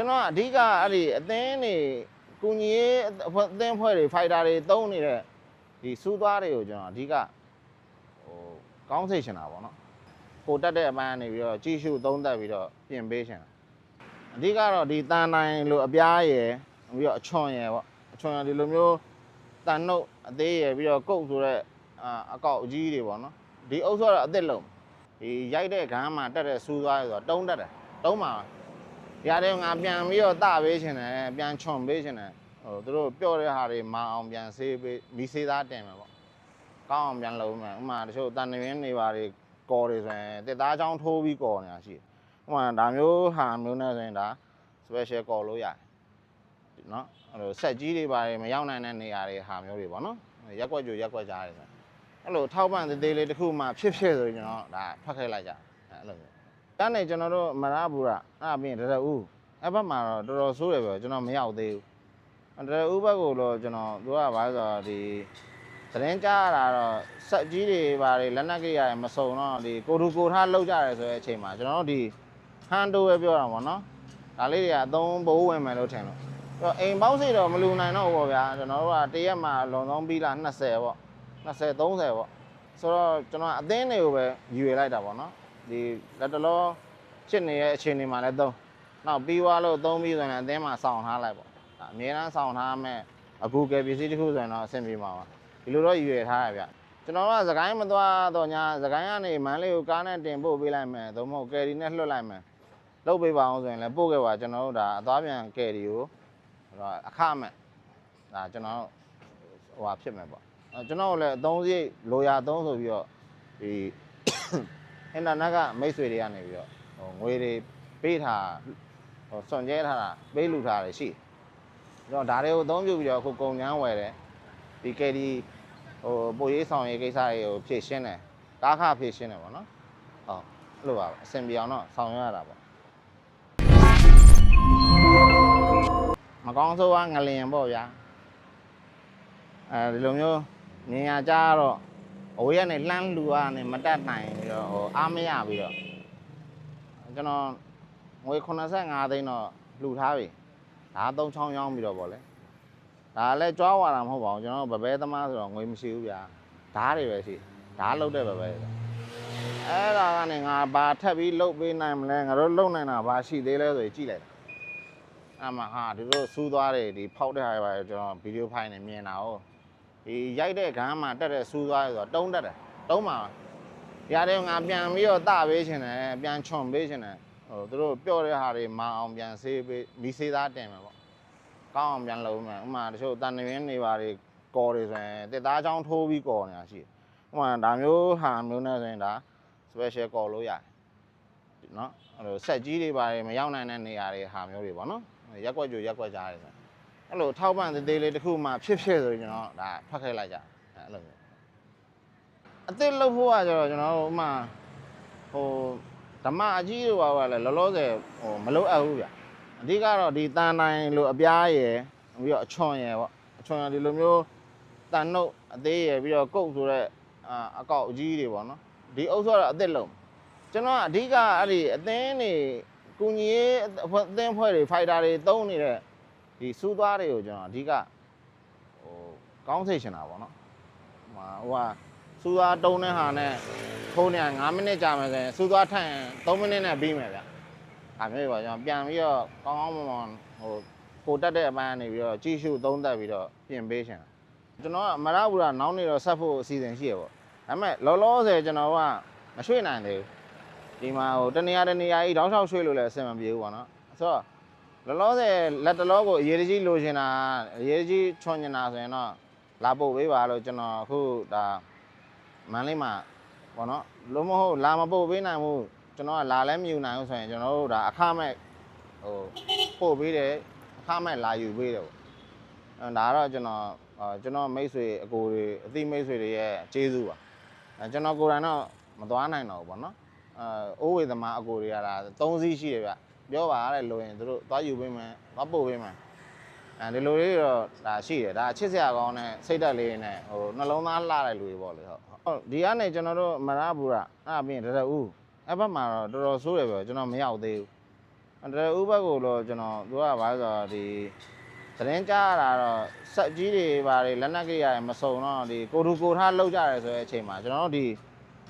ကျွန်တော်ကအဓိကအဲ့ဒီအသင်းတွေကုညီရေးအဖွဲ့အသင်းဖွဲ့တွေဖိုက်တာတွေတုံးနေတဲ့ဒီစူးသွားတွေကိုကျွန်တော်အဓိကဟိုကောင်းစေချင်တာပေါ့နော်ကိုတက်တဲ့အပိုင်းကနေပြီးတော့ကြီးစုသုံးသက်ပြီးတော့ပြင်ပေးချင်တာအဓိကတော့ဒီတန်တိုင်းလိုအပြားရယ်ပြီးတော့အချွန်ရယ်ပေါ့အချွန်ရယ်ဒီလိုမျိုးတန်နှုတ်အသေးရယ်ပြီးတော့ကုတ်ဆိုတဲ့အာအကောက်အကြီးတွေပေါ့နော်ဒီအုပ်စုကတော့အစ်စ်လုံးဒီရိုက်တဲ့ခန်းမှာတက်တဲ့စူးသွားရဆိုတော့တုံးတက်တယ်တုံးမှာ ရတဲ့ငါပြန်ပြီးတော့တပေးရှင်တယ်ပြန်ချွန်ပေးရှင်တယ်ဟိုသူတို့ပြော့တဲ့ဟာတွေမအောင်ပြန်ဆေးပေးမီးဆေးသားတင်မယ်ပေါ့ကောင်းအောင်ပြန်လုပ်မယ်ဥပမာတချို့တန်နေရင်းနေပါတွေကော်တွေဆိုရင်တစ်သားချောင်းထိုးပြီးကော်နေတာရှိတယ်ဥပမာဒါမျိုးဟာမျိုးနဲ့ဆိုရင်ဒါ special ကော်လို့ရတယ်เนาะအဲ့လိုဆက်ကြီးတွေပါတယ်မရောက်နိုင်တဲ့နေရာတွေဟာမျိုးတွေပေါ့နော်ရက်ွက်ကြိုရက်ွက်ကြားတယ်ဆိုရင်အဲ့လိုထောက်ပံ့သေးသေးလေးတစ်ခုမှဖြစ်ဖြစ်ဆိုရင်ကျွန်တော်ဒါဖတ်ခဲ့လိုက်ကြအဲ့လိုမျိုး တန်းနေကျွန်တော်တို့မရဘူးရအဲ့အပြင်တရဦးအဲ့ဘက်မှာတော့တော်တော်ဆိုးတယ်ပြောကျွန်တော်မရောက်သေးဘူးတရဦးဘက်ကိုတော့ကျွန်တော်သူကဘာလဲဆိုတော့ဒီသတင်းကြားရတာတော့ဆက်ကြီးတွေဘာတွေလက်နက်ကိရိယာတွေမစုံတော့ဒီကိုထူကိုထားလောက်ကြရဲဆိုတဲ့အချိန်မှာကျွန်တော်တို့ဒီဟန်တိုးပဲပြောတာပေါ့နော်ဒါလေးတွေကအသုံးဘိုးဝင်မယ်လို့ထင်လို့အဲ့တော့အိမ်ပေါင်းစီတော့မလူနိုင်တော့ဘူးပေါ့ဗျာကျွန်တော်တို့ကတရက်မှာလွန်ဆုံးပြီးလား20ပေါ့20 30ပေါ့ဆိုတော့ကျွန်တော်အသင်းတွေကိုပဲယူရလိုက်တာပေါ့နော် ဒီလက်တလောဖြစ်နေတဲ့အခြေအနေမှာလည်းသုံးနောက်ပြီးွားလို့သုံးပြီးဆိုရင်လည်းအသင်းမှာစောင့်ထားလိုက်ပေါ့ဒါအများအားစောင့်ထားမဲ့အခုကယ်ပစ္စည်းတစ်ခုဆိုရင်တော့အဆင်ပြေမှာပါဒီလိုတော့ရွေထားရဗျကျွန်တော်ကသခိုင်းမသွားတော့ညာသခိုင်းကနေမန်းလေးကိုကားနဲ့တင်ပို့ပေးလိုက်မယ်သို့မဟုတ်ကယ်ရီနဲ့လွှတ်လိုက်မယ်လုပ်ပေးပါအောင်ဆိုရင်လည်းပို့ခဲ့ပါကျွန်တော်တို့ဒါအသွားပြန်ကယ်ရီကိုဟိုအခမဲ့ဒါကျွန်တော်ဟိုဟာဖြစ်မယ်ပေါ့အဲကျွန်တော်လည်းအသုံးစရိတ်လိုရာသုံးဆိုပြီးတော့ဒီ အင်တာနက်ကမိတ်ဆွေတွေကနေပြီးတော့ဟိုငွေတွေပေးထားဟိုစွန်ကျဲထားတာပေးလူထားတယ်ရှိတယ်။ကျွန်တော်ဒါတွေကိုအသုံးပြုပြီးတော့အခုကုန်ချမ်းဝယ်တယ်။ဒီကယ်ဒီဟိုပိုရေးဆောင်ရေးကိစ္စတွေကိုဖြည့်ရှင်းတယ်။ကားခဖြည့်ရှင်းတယ်ပေါ့နော်။ဟုတ်အဲ့လိုပါပဲအဆင်ပြေအောင်တော့ဆောင်ရွက်ရတာပေါ့။မကောင်းဆိုးကငလျင်ပေါ့ဗျာ။အဲဒီလိုမျိုးညင်ရကြတော့ အဝေးကနေလှမ်းလူကနေမတက်နိုင်ပြီးတော့ဟိုအားမရပြီးတော့ကျွန်တော်ငွေ85သိန်းတော့လှူထားပြီဒါသုံးချောင်းရောင်းပြီးတော့ဗောလေဒါလည်းကြွားဝါတာမဟုတ်ပါဘူးကျွန်တော်ဗပဲသမားဆိုတော့ငွေမရှိဘူးဗျာဓားတွေပဲရှိဓားလုတ်တဲ့ဗပဲအဲ့ဒါကနေငါဘာထပ်ပြီးလုတ်ပေးနိုင်မလဲငါတို့လုတ်နိုင်တာဘာရှိသေးလဲဆိုရင်ကြည့်လိုက်အဲ့မှာဟာဒီလိုစူးသွားတယ်ဒီဖောက်တဲ့ဟာတွေပါကျွန်တော်ဗီဒီယိုဖိုင်နဲ့မြင်တာဟုတ် ဒီရိုက်တဲ့ခန်းမှာတက်တဲ့စူးသွားရဲဆိုတော့တုံးတက်တယ်တုံးမှာရတဲ့ငါပြန်ပြီးတော့တပေးချင်တယ်ပြန်ချွန်ပေးချင်တယ်ဟိုသူတို့ပြော့တဲ့ဟာတွေမအောင်ပြန်ဆေးပေးမီးဆေးသားတင်မယ်ပေါ့ကောင်းအောင်ပြန်လုပ်မယ်ဥပမာတချို့တန်နေရင်းနေပါတွေကော်တွေဆိုရင်တစ်သားချောင်းထိုးပြီးကော်နေတာရှိတယ်ဥပမာဒါမျိုးဟာမျိုးနဲ့ဆိုရင်ဒါ special ကော်လို့ရတယ်နော်အဲ့လိုဆက်ကြီးတွေပါတယ်မရောက်နိုင်တဲ့နေရာတွေဟာမျိုးတွေပေါ့နော်ရက်ွက်ကြိုရက်ွက်ကြားတယ်ဆိုရင် အဲ့လိုထောက်ပံ့သေးသေးလေးတစ်ခုမှဖြစ်ဖြစ်ဆိုရင်ကျွန်တော်ဒါဖတ်ခဲ့လိုက်ကြအဲ့လိုမျိုးအစ်စ်လုပ်ဖို့ကကျတော့ကျွန်တော်တို့ဥမာဟိုဓမ္မအကြီးတို့ပါကလည်းလောလောဆယ်ဟိုမလုပ်အပ်ဘူးဗျအဓိကတော့ဒီတန်တိုင်းလိုအပြားရယ်ပြီးတော့အချွန်ရယ်ပေါ့အချွန်ရယ်ဒီလိုမျိုးတန်နှုတ်အသေးရယ်ပြီးတော့ကုတ်ဆိုတဲ့အာအကောက်အကြီးတွေပေါ့နော်ဒီအုပ်စုကတော့အစ်စ်လုံးကျွန်တော်ကအဓိကအဲ့ဒီအသင်းတွေကုညီရေးအဖွဲ့အသင်းဖွဲ့တွေဖိုက်တာတွေတုံးနေတဲ့ ဒီစူးသွားတွေကိုကျွန်တော်အဓိကဟိုကောင်းစေချင်တာပေါ့နော်ဟိုဟိုကစူးသွားတုံးတဲ့ဟာနဲ့ထိုးနေ9မိနစ်ကြာမယ်ဆိုရင်စူးသွားထိုင်3မိနစ်နဲ့ပြီးမယ်ဗျဒါမျိုးပါကျွန်တော်ပြန်ပြီးတော့ကောင်းကောင်းမွန်မွန်ဟိုကိုတက်တဲ့အပိုင်းကနေပြီးတော့ကြီးရှုသုံးသက်ပြီးတော့ပြင်ပေးချင်တာကျွန်တော်ကမရဘူးလားနောက်နေတော့ဆက်ဖို့အစီအစဉ်ရှိရပေါ့ဒါပေမဲ့လောလောဆယ်ကျွန်တော်ကမရွှေ့နိုင်သေးဘူးဒီမှာဟိုတနေရာတနေရာကြီးတောက်လျှောက်ရွှေ့လို့လည်းအဆင်မပြေဘူးပေါ့နော်ဆိုတော့ လောလောဆယ်လက်တလောကိုအရေးတကြီးလိုချင်တာအရေးတကြီးချွန်ချင်တာဆိုရင်တော့လာပို့ပေးပါလို့ကျွန်တော်အခုဒါမန်လေးမှာပေါ့နော်လုံးမဟုတ်လာမပို့ပေးနိုင်ဘူးကျွန်တော်ကလာလည်းမယူနိုင်ဘူးဆိုရင်ကျွန်တော်တို့ဒါအခမဲ့ဟိုပို့ပေးတယ်အခမဲ့လာယူပေးတယ်ပေါ့အဲဒါကတော့ကျွန်တော်အာကျွန်တော်မိတ်ဆွေအကိုတွေအသိမိတ်ဆွေတွေရဲ့ကျေးဇူးပါအဲကျွန်တော်ကိုယ်တိုင်တော့မသွားနိုင်တော့ဘူးပေါ့နော်အဲအိုးဝေသမားအကိုတွေကဒါ၃စီးရှိတယ်ဗျ ပြောပါတဲ့လို့ရင်တို့သွားယူပေးမယ်သွားပို့ပေးမယ်အဲဒီလိုလေးတော့ဒါရှိတယ်ဒါချစ်စရာကောင်းတဲ့စိတ်ဓာတ်လေးနဲ့ဟိုနှလုံးသားလှတဲ့လူတွေပေါ့လေဟုတ်ဟုတ်ဒီကနေကျွန်တော်တို့မရဘူးရအဲ့အပြင်တရဦးအဲ့ဘက်မှာတော့တော်တော်ဆိုးတယ်ပြောကျွန်တော်မရောက်သေးဘူးတရဥဘက်ကိုတော့ကျွန်တော်သူကဘာလဲဆိုတော့ဒီသတင်းကြားရတာတော့စက်ကြီးတွေဘာတွေလက်နက်ကလေးရတယ်မစုံတော့ဒီကိုထူကိုထားလောက်ကြရဲဆိုတဲ့အချိန်မှာကျွန်တော်တို့ဒီ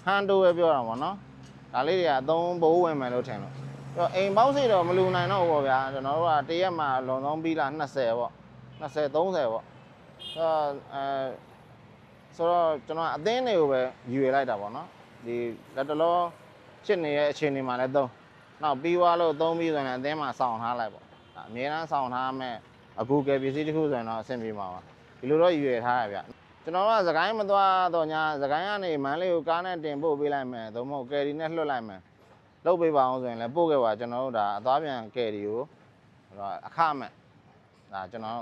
ဟန်တိုပဲပြောတာပေါ့နော်ဒါလေးတွေကအသုံးဘိုးဝင်မယ်လို့ထင်လို့အဲ့ တော့အိမ်ပေါက်စီတော့မလူနိုင်တော့ဘူးပေါ့ဗျာကျွန်တော်တို့ကတရက်မှာလွန်ဆုံးပြီးလာ20ပေါ့20 30ပေါ့အဲ့တော့အဲဆိုတော့ကျွန်တော်အသင်းတွေကိုပဲယူရလိုက်တာပေါ့နော်ဒီလက်တလောဖြစ်နေတဲ့အခြေအနေမှာလည်းသုံးနောက်ပြီးသွားလို့သုံးပြီးဆိုရင်လည်းအသင်းမှာစောင့်ထားလိုက်ပေါ့ဒါအများအားစောင့်ထားမဲ့အခုကယ်ပစ္စည်းတစ်ခုဆိုရင်တော့အဆင်ပြေမှာပါဒီလိုတော့ယူရထားရဗျကျွန်တော်ကသခိုင်းမသွားတော့ညာသခိုင်းကနေမန်းလေးကိုကားနဲ့တင်ပို့ပေးလိုက်မယ်သို့မဟုတ်ကယ်ရီနဲ့လွှတ်လိုက်မယ် လုပ်ပေးပါအောင်ဆိုရင်လည်းပို့ခဲ့ပါကျွန်တော်တို့ဒါအသွားပြန်ကယ်ရီကိုဟိုအခမဲ့ဒါကျွန်တော်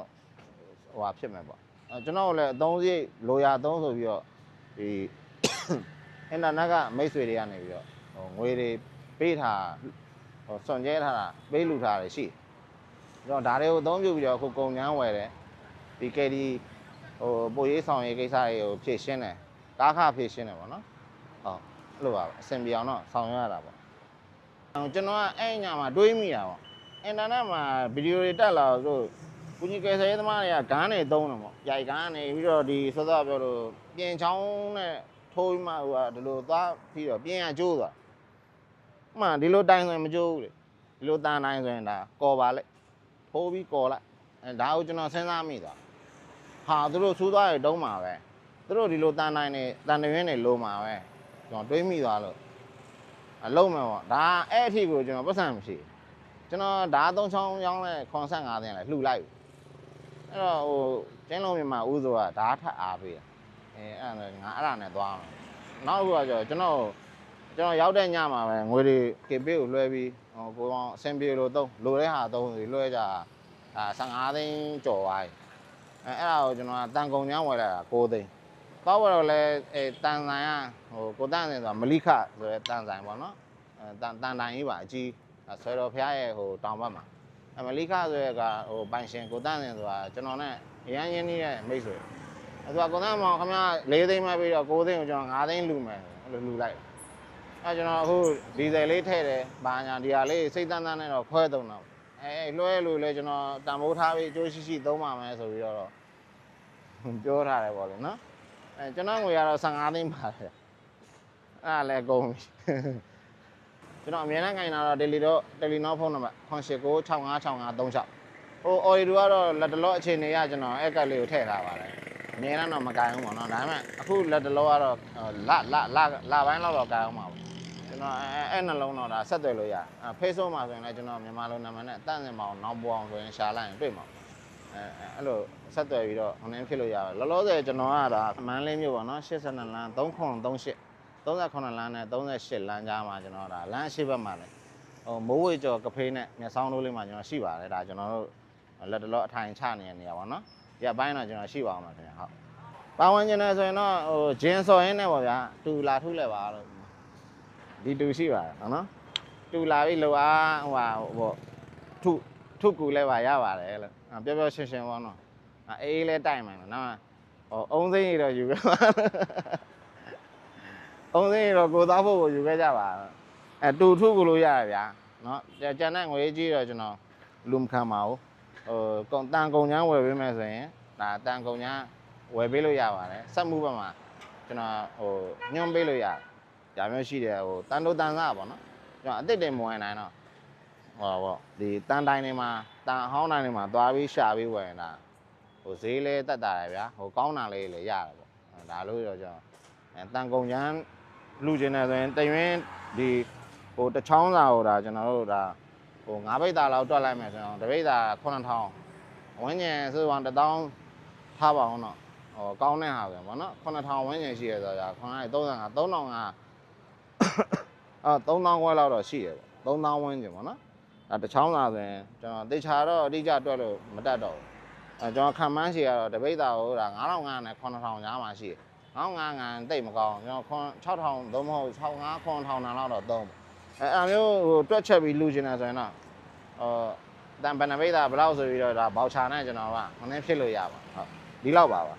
ဟိုဟာဖြစ်မယ်ပေါ့အဲကျွန်တော်လည်းအသုံးစရိတ်လိုရာသုံးဆိုပြီးတော့ဒီအင်တာနက်ကမိတ်ဆွေတွေကနေပြီးတော့ဟိုငွေတွေပေးထားဟိုစွန်ကျဲထားတာပေးလူထားတယ်ရှိတယ်ကျွန်တော်ဒါတွေကိုအသုံးပြုပြီးတော့အခုကုန်ချမ်းဝယ်တယ်ဒီကယ်ဒီဟိုပိုရေးဆောင်ရေးကိစ္စတွေကိုဖြည့်ရှင်းတယ်ကားခဖြည့်ရှင်းတယ်ပေါ့နော်ဟုတ်အဲ့လိုပါပဲအဆင်ပြေအောင်တော့ဆောင်ရွက်ရတာပေါ့အောင် ကျွန်တော်ကအဲ့ညမှာတွေးမိတာပေါ့အင်တာနက်မှာဗီဒီယိုတွေတက်လာတော့ကုညီကယ်ဆယ်ရေးသမားတွေကဂန်းတွေသုံးတယ်ပေါ့ရိုက်ဂန်းနေပြီးတော့ဒီစောစောပြောလို့ပြင်ချောင်းနဲ့ထိုးပြီးမှဟိုကဒီလိုသွားပြီးတော့ပြင်းရကျိုးသွားအမှန်ဒီလိုတိုင်းဆိုရင်မကျိုးဘူးလေဒီလိုတန်တိုင်းဆိုရင်ဒါကော်ပါလိုက်ထိုးပြီးကော်လိုက်အဲဒါကိုကျွန်တော်စဉ်းစားမိသွားဟာသူတို့စူးသွားရတုံးမှာပဲသူတို့ဒီလိုတန်တိုင်းနေတန်တရင်းနေလိုမှာပဲကျွန်တော်တွေးမိသွားလို့ အလုံးမယ်ပေါ့ဒါအဲ့အထိကိုကျွန်တော်ပတ်စံမရှိဘူးကျွန်တော်ဓာတ်သုံးချောင်းရောင်းလဲ85သင်းလဲလှူလိုက်ပြီအဲ့တော့ဟိုကျင်းလုံးမြန်မာဦးစိုးကဓာတ်ထပ်အားပေးတယ်အဲအဲ့ဒါနဲ့ငါအဲ့ဒါနဲ့သွားမယ်နောက်တစ်ခုကကျတော့ကျွန်တော်ကျွန်တော်ရောက်တဲ့ညမှာပဲငွေတွေကေပေးကိုလွှဲပြီးဟိုကိုအောင်အဆင်ပြေလို့သုံးလိုတဲ့ဟာသုံးစီလွှဲကြအာ15သိန်းကျော်သွားပြီအဲအဲ့ဒါကိုကျွန်တော်ကတန်ကုန်ချမ်းဝယ်လာတာ6သိန်း သွားဝယ်တော့လဲအဲတန်ဆိုင်ကဟိုကိုတန်းစင်ဆိုတာမလိခဆိုရဲတန်ဆိုင်ပေါ့နော်အဲတန်တန်တိုင်ကြီးပါအကြီးဆွဲတော်ဖျားရဲ့ဟိုတောင်ဘက်မှာအမလိခဆိုရဲကဟိုပိုင်ရှင်ကိုတန်းစင်ဆိုတာကျွန်တော်နဲ့အရန်ရင်းနှီးရဲ့မိတ်ဆွေအဲ့ဒါကွန်သန်းမောင်ခင်ဗျာ၄သိန်းမှပြီးတော့9သိန်းကိုကျွန်တော်5သိန်းလူမယ်အဲ့လိုလူလိုက်အဲ့ကျွန်တော်အခုဒီဇယ်လေးထည့်တယ်ဘာညာဒီဟာလေးစိတ်တန်းတန်းနဲ့တော့ခွဲသုံးတော့အဲလွှဲလို့လဲကျွန်တော်တန်ဖိုးထားပြီးအကျိုးရှိရှိသုံးပါမယ်ဆိုပြီးတော့ပြောထားတယ်ပေါ့လေနော် အဲကျွန်တော်ငွေကတော့15သိန်းပါတယ်အဲ့ဒါလည်းကုန်ပြီကျွန်တော်အမြဲတမ်းခိုင်းတာတော့ daily တော့ Telenor ဖုန်းနံပါတ်0965653536ဟို audio ကတော့လက်တလောအခြေအနေရကျွန်တော်အဲ့ကတ်လေးကိုထည့်ထားပါတယ်အများတော့မကင်ဘူးပေါ့နော်ဒါပေမဲ့အခုလက်တလောကတော့လလလလပိုင်းလောက်တော့ကင်အောင်ပါဘူးကျွန်တော်အဲအဲ့နှလုံးတော့ဒါဆက်သွယ်လို့ရအဲ Facebook မှာဆိုရင်လည်းကျွန်တော်မြန်မာလိုနာမည်နဲ့အတန့်စင်မအောင်နောက်ပေါ်အောင်ဆိုရင်ရှာလိုက်ရင်တွေ့မှာအဲ အဲ့လိုဆက်သွယ်ပြီးတော့ဟိုနေဖြစ်လို့ရတယ်လောလောဆယ်ကျွန်တော်ကဒါမန်းလေးမြို့ပေါ့နော်82လမ်း3938 38လမ်းနဲ့38လမ်းကြားမှာကျွန်တော်ဒါလမ်းရှိဘက်မှာလည်းဟိုမိုးဝေကျော်ကဖေးနဲ့မျက်စောင်းတို့လေးမှာကျွန်တော်ရှိပါတယ်ဒါကျွန်တော်တို့လက်တလောအထိုင်ချနေတဲ့နေရာပေါ့နော်ရပိုင်းတော့ကျွန်တော်ရှိပါအောင်ပါခင်ဗျာဟုတ်ပါဝင်ကျင်တယ်ဆိုရင်တော့ဟိုဂျင်းစော်ရင်းနဲ့ပေါ့ဗျာတူလာထုလဲပါလို့ဒီတူရှိပါတယ်ဟုတ်နော်တူလာပြီးလောအားဟိုဟာဟိုထုထုကူလဲပါရပါတယ်လို့အာ ပြောပြောရှင်းရှင်းပေါ့နော်အာအေးလဲတိုက်မှန်နော်ဟိုအုံသိန်းရတော့ယူခဲ့ပါအုံသိန်းရတော့ကိုသားဖို့ကိုယူခဲ့ကြပါအဲတူထုကူလို့ရတယ်ဗျာနော်ကျန်တဲ့ငွေကြီးတော့ကျွန်တော်လူမခံပါဘူးဟိုကုန်တန်ကုန်ချမ်းဝယ်ပေးမယ်ဆိုရင်ဒါတန်ကုန်ချမ်းဝယ်ပေးလို့ရပါတယ်စက်မှုဘက်မှာကျွန်တော်ဟိုညွှန်ပေးလို့ရတယ်ဒါမျိုးရှိတယ်ဟိုတန်တိုးတန်စားပေါ့နော်ကျွန်တော်အစ်စ်တင်မဝင်နိုင်တော့ဟောပေါ့ဒီတန်တိုင်းတွေမှာ တန်အဟောင်းတိုင်းတွေမှာသွားပြီးရှာပြီးဝယ်ရင်ဒါဟိုဈေးလေးတက်တာရယ်ဗျာဟိုကောင်းတာလေးလည်းရတယ်ပေါ့ဒါလို့တော့ကျွန်တော်အဲတန်ကုန်ချမ်းလူကျင်တယ်ဆိုရင်တရွင်းဒီဟိုတချောင်းစာဟိုဒါကျွန်တော်တို့ဒါဟို၅ဘိတ်သားလောက်တွက်လိုက်မယ်ဆိုရင်တပိတ်သား9000ဝန်းကျင်ဆိုတော့1000ထားပါအောင်တော့ဟိုကောင်းတဲ့ဟာပဲဗောနော်9000ဝန်းကျင်ရှိရဆိုတော့935 3000ကအာ3000ခွဲလောက်တော့ရှိရပေါ့3000ဝန်းကျင်ဗောနော် အဲတချောင်းသားဆိုရင်ကျွန်တော်တေချာတော့အတိအကျတွက်လို့မတတ်တော့ဘူးအဲကျွန်တော်ခံမှန်းရှိရတော့တပိတ်သားဟိုဒါ9500နဲ့9000ကြားမှာရှိတယ်9500ငန်တိတ်မကောင်းကျွန်တော်6000သို့မဟုတ်6500 9000တန်လောက်တော့သုံးပေါ့အဲအဲ့မျိုးဟိုတွက်ချက်ပြီးလူချင်တယ်ဆိုရင်တော့ဟိုတန်ပနပိတ်တာဘယ်လောက်ဆိုပြီးတော့ဒါဘောက်ချာနဲ့ကျွန်တော်ကမနှင်းဖြစ်လို့ရပါဟုတ်ဒီလောက်ပါပါ